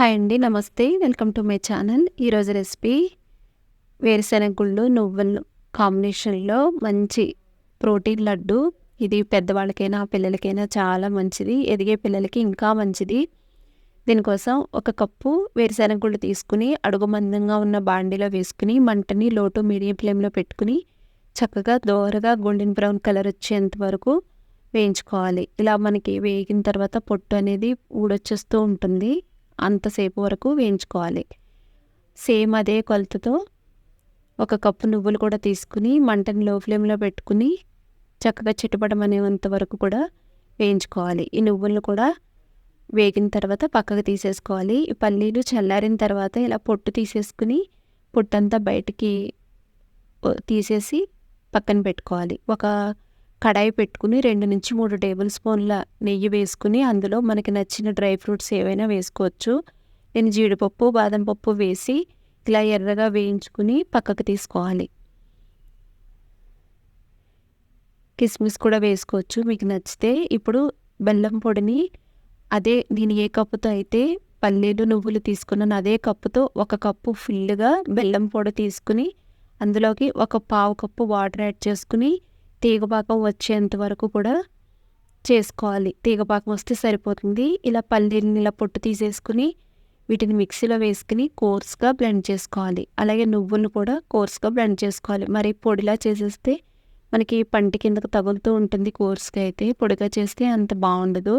Hi అండి నమస్తే. Welcome to my channel. ఈరోజు రెసిపీ వేరుశెనగ గుళ్ళు నువ్వులు కాంబినేషన్లో మంచి ప్రోటీన్ లడ్డు. ఇది పెద్దవాళ్ళకైనా పిల్లలకైనా చాలా మంచిది. ఎదిగే పిల్లలకి ఇంకా మంచిది. దీనికోసం ఒక కప్పు వేరుశెనగ గుళ్ళు తీసుకుని అడుగు మందంగా ఉన్న బాండీలో వేసుకుని మంటని లోటు మీడియం ఫ్లేమ్లో పెట్టుకుని చక్కగా దోరగా గోల్డెన్ బ్రౌన్ కలర్ వచ్చేంత వరకు వేయించుకోవాలి. ఇలా మనకి వేగిన తర్వాత పొట్టు అనేది ఊడొచ్చేస్తూ ఉంటుంది. అంతసేపు వరకు వేయించుకోవాలి. సేమ్ అదే కొలతతో ఒక కప్పు నువ్వులు కూడా తీసుకుని మంటని లో ఫ్లేమ్లో పెట్టుకుని చక్కగా చిట్టుపడం వరకు కూడా వేయించుకోవాలి. ఈ నువ్వులను కూడా వేగిన తర్వాత పక్కకు తీసేసుకోవాలి. ఈ పల్లీలు చల్లారిన తర్వాత ఇలా పొట్టు తీసేసుకుని పొట్టంతా బయటికి తీసేసి పక్కన పెట్టుకోవాలి. ఒక కడాయి పెట్టుకుని రెండు నుంచి మూడు టేబుల్ స్పూన్ల నెయ్యి వేసుకుని అందులో మనకి నచ్చిన డ్రై ఫ్రూట్స్ ఏవైనా వేసుకోవచ్చు. నేను జీడిపప్పు బాదం పప్పు వేసి ఇలా ఎర్రగా వేయించుకుని పక్కకు తీసుకోవాలి. కిస్మిస్ కూడా వేసుకోవచ్చు. మీకు నచ్చితే ఇప్పుడు బెల్లం పొడిని అదే నేను ఏ కప్పుతో అయితే పల్లీలు నువ్వులు తీసుకున్నాను అదే కప్పుతో ఒక కప్పు ఫుల్గా బెల్లం పొడి తీసుకుని అందులోకి ఒక పావు కప్పు వాటర్ యాడ్ చేసుకుని తీగపాకం వచ్చేంత వరకు కూడా చేసుకోవాలి. తీగపాకం వస్తే సరిపోతుంది. ఇలా పల్లీని ఇలా పొట్టు తీసేసుకుని వీటిని మిక్సీలో వేసుకుని కోర్స్గా బ్లెండ్ చేసుకోవాలి. అలాగే నువ్వులను కూడా కోర్స్గా బ్లెండ్ చేసుకోవాలి. మరి పొడిలా చేసేస్తే మనకి పంటి కిందకు తగులుతూ ఉంటుంది కోర్స్గా అయితే. పొడిగా చేస్తే అంత బాగుండదు.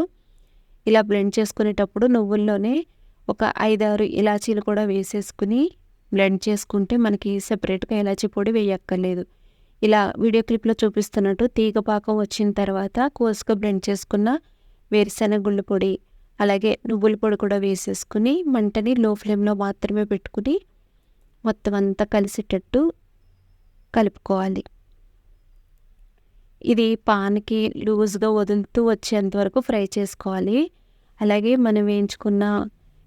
ఇలా బ్లెండ్ చేసుకునేటప్పుడు నువ్వుల్లోనే ఒక ఐదారు ఇలాచీలు కూడా వేసేసుకుని బ్లెండ్ చేసుకుంటే మనకి సెపరేట్గా ఇలాచీ పొడి వేయక్కర్లేదు. ఇలా వీడియో క్లిప్లో చూపిస్తున్నట్టు తీగ పాకం వచ్చిన తర్వాత కోసుగా బ్లెండ్ చేసుకున్న వేరుశెనగ గుళ్ళు పొడి అలాగే నువ్వుల పొడి కూడా వేసేసుకుని మంటని లో ఫ్లేమ్లో మాత్రమే పెట్టుకుని మొత్తం అంతా కలిసేటట్టు కలుపుకోవాలి. ఇది పాన్కి లూజ్గా వదులుతూ వచ్చేంత వరకు ఫ్రై చేసుకోవాలి. అలాగే మనం వేయించుకున్న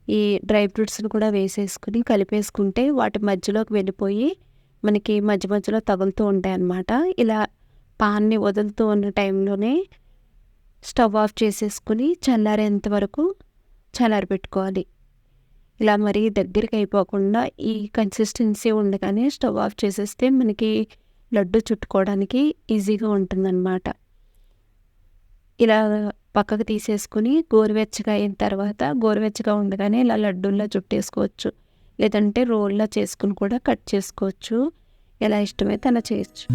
ఈ డ్రై ఫ్రూట్స్ని కూడా వేసేసుకుని కలిపేసుకుంటే వాటి మధ్యలోకి వెళ్ళిపోయి మనకి మధ్య మధ్యలో తగులుతూ ఉంటాయి అన్నమాట ఇలా పాన్ని వదులుతూ ఉన్న టైంలోనే స్టవ్ ఆఫ్ చేసేసుకుని చల్లారేంత వరకు చల్లారి పెట్టుకోవాలి. ఇలా మరీ దగ్గరికి అయిపోకుండా ఈ కన్సిస్టెన్సీ ఉండగానే స్టవ్ ఆఫ్ చేసేస్తే మనకి లడ్డు చుట్టుకోవడానికి ఈజీగా ఉంటుందన్నమాట. ఇలా పక్కకు తీసేసుకుని గోరువెచ్చగా అయిన తర్వాత గోరువెచ్చగా ఉండగానే ఇలా లడ్డూల్లో చుట్టేసుకోవచ్చు. లేదంటే రోల్లా చేసుకుని కూడా కట్ చేసుకోవచ్చు. ఎలా ఇష్టమైతే అలా చేయొచ్చు.